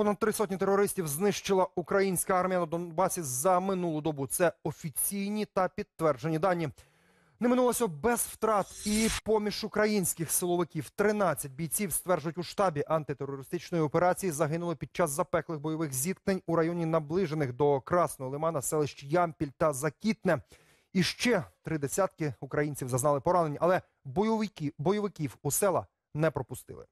Понад три сотні терористів знищила українська армія на Донбасі за минулу добу. Це офіційні та підтверджені дані. Не минулося без втрат і поміж українських силовиків 13 бійців стверджують у штабі антитерористичної операції загинули під час запеклих бойових зіткнень у районі наближених до Красного Лимана селищ Ямпіль та Закітне. І ще три десятки українців зазнали поранень, але бойовики, бойовиків у села не пропустили.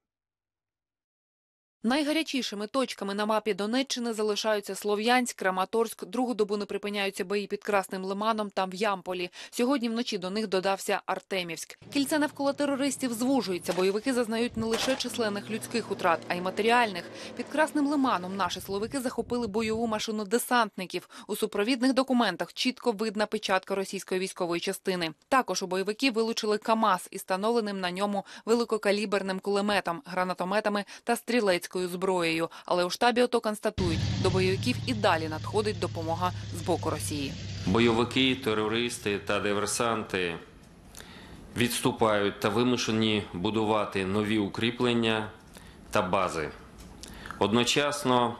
Найгарячішими точками на мапі Донеччини залишаються Слов'янськ, Краматорськ. Другу добу не припиняються бої під Красним Лиманом та в Ямполі. Сьогодні вночі до них додався Артемівськ. Кільце навколо терористів звужується. Бойовики зазнають не лише численних людських утрат, а й матеріальних. Під Красним Лиманом наші силовики захопили бойову машину десантників. У супровідних документах чітко видна печатка російської військової частини. Також у бойовиків вилучили КАМАЗ із встановленим на ньому великокаліберним кулеметом, гранатометами та стрілецькою зброєю. Але у штабі ОТО констатують, до бойовиків і далі надходить допомога з боку Росії. Бойовики, терористи та диверсанти відступають та вимушені будувати нові укріплення та бази. Одночасно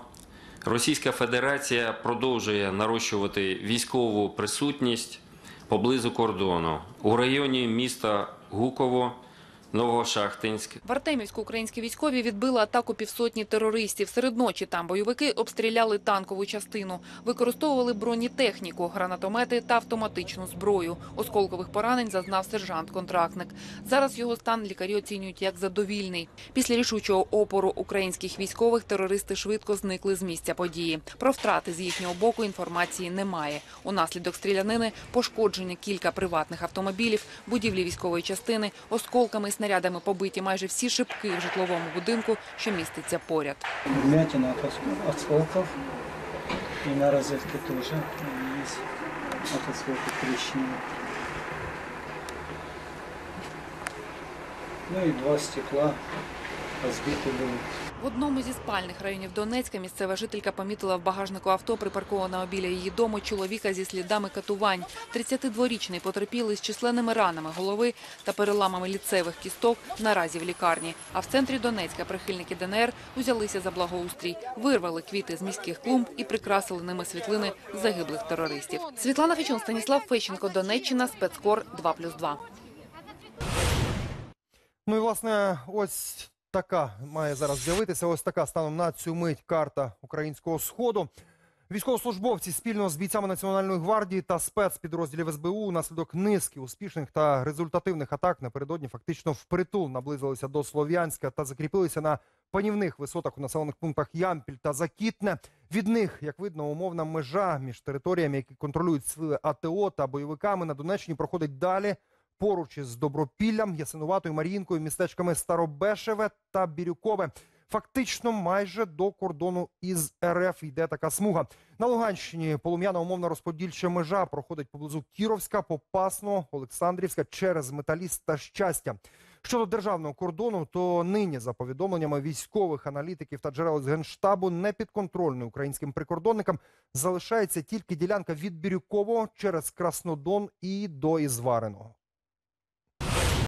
Російська Федерація продовжує нарощувати військову присутність поблизу кордону у районі міста Гуково, Новошахтинськ В Артемівську українські військові відбили атаку півсотні терористів. Серед ночі там бойовики обстріляли танкову частину, використовували бронетехніку, гранатомети та автоматичну зброю. Осколкових поранень зазнав сержант-контрактник. Зараз його стан лікарі оцінюють як задовільний. Після рішучого опору українських військових терористи швидко зникли з місця події. Про втрати з їхнього боку інформації немає. Унаслідок стрілянини пошкоджені кілька приватних автомобілів, будівлі військової частини, осколками снарядами побиті майже всі шибки в житловому будинку, що міститься поряд. Вмятина от ос- осколков. И на розетки теж от осколков трещины. Ну і два стекла разбиты были. В одному зі спальних районів Донецька місцева жителька помітила в багажнику авто, припаркованого біля її дому, чоловіка зі слідами катувань. 32-річний потерпілий з численними ранами голови та переламами ліцевих кісток наразі в лікарні. А в центрі Донецька прихильники ДНР узялися за благоустрій, вирвали квіти з міських клумб і прикрасили ними світлини загиблих терористів. Світлана Фечун, Станіслав Фещенко, Донеччина, спецкор 2+,2. Ну і власне, ось така має зараз з'явитися. Ось така станом на цю мить карта українського сходу. Військовослужбовці спільно з бійцями Національної гвардії та спецпідрозділів СБУ унаслідок низки успішних та результативних атак напередодні фактично впритул наблизилися до Слов'янська та закріпилися на панівних висотах у населених пунктах Ямпіль та Закітне. Від них, як видно, умовна межа між територіями, які контролюють сили АТО та бойовиками на Донеччині, проходить далі поруч із Добропіллям, Ясинуватою, Мар'їнкою, містечками Старобешеве та Бірюкове. Фактично майже до кордону із РФ йде така смуга. На Луганщині полум'яна умовно розподільча межа проходить поблизу Кіровська, Попасного, Олександрівська через Металіст та Щастя. Щодо державного кордону, то нині, за повідомленнями військових аналітиків та джерел з генштабу, непідконтрольною українським прикордонникам залишається тільки ділянка від Бірюкового через Краснодон і до Ізвареного.